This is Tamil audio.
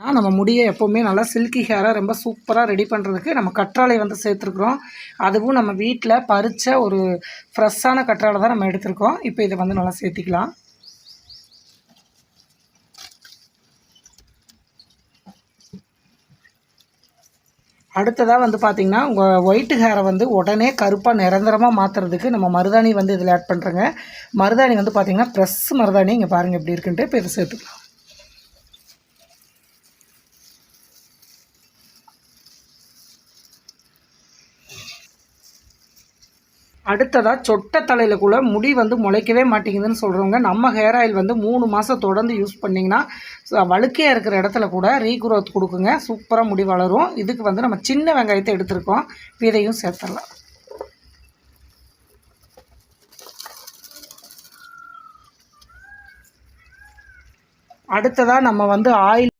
நம்ம முடியை எப்போவுமே நல்லா சில்கி ஹேராக ரொம்ப சூப்பராக ரெடி பண்ணுறதுக்கு நம்ம கற்றாழை வந்து சேர்த்துருக்குறோம். அதுவும் நம்ம வீட்டில் பறித்த ஒரு ஃப்ரெஷ்ஷான கற்றாழை தான் நம்ம எடுத்திருக்கோம். இப்போ இதை வந்து நல்லா சேர்த்திக்கலாம். அடுத்ததாக வந்து பார்த்திங்கன்னா உங்கள் ஒயிட் ஹேரை வந்து உடனே கருப்பாக நிரந்தரமாக மாற்றுறதுக்கு நம்ம மருதாணி வந்து இதில் ஆட் பண்ணுறோங்க மருதாணி வந்து பார்த்திங்கன்னா ப்ரெஸ் மருதாணி இங்கே பாருங்கள் எப்படி இருக்குன்ட்டு. இப்போ இதை சேர்த்துக்கலாம். அடுத்ததாக சொட்டை தலையில் கூட முடி வந்து முளைக்கவே மாட்டேங்குதுன்னு சொல்கிறவங்க நம்ம ஹேர் ஆயில் வந்து மூணு மாதம் தொடர்ந்து யூஸ் பண்ணிங்கன்னா வழுக்கையாக இருக்கிற இடத்துல கூட ரீக்ரோத் கொடுக்குங்க. சூப்பராக முடி வளரும். இதுக்கு வந்து நம்ம சின்ன வெங்காயத்தை எடுத்திருக்கோம். இதையும் சேர்த்துடலாம். அடுத்ததாக நம்ம வந்து ஆயில்